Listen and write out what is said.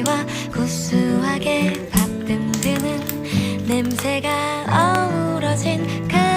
향기와 구수하게 밥 듬드는 냄새가 어우러진 그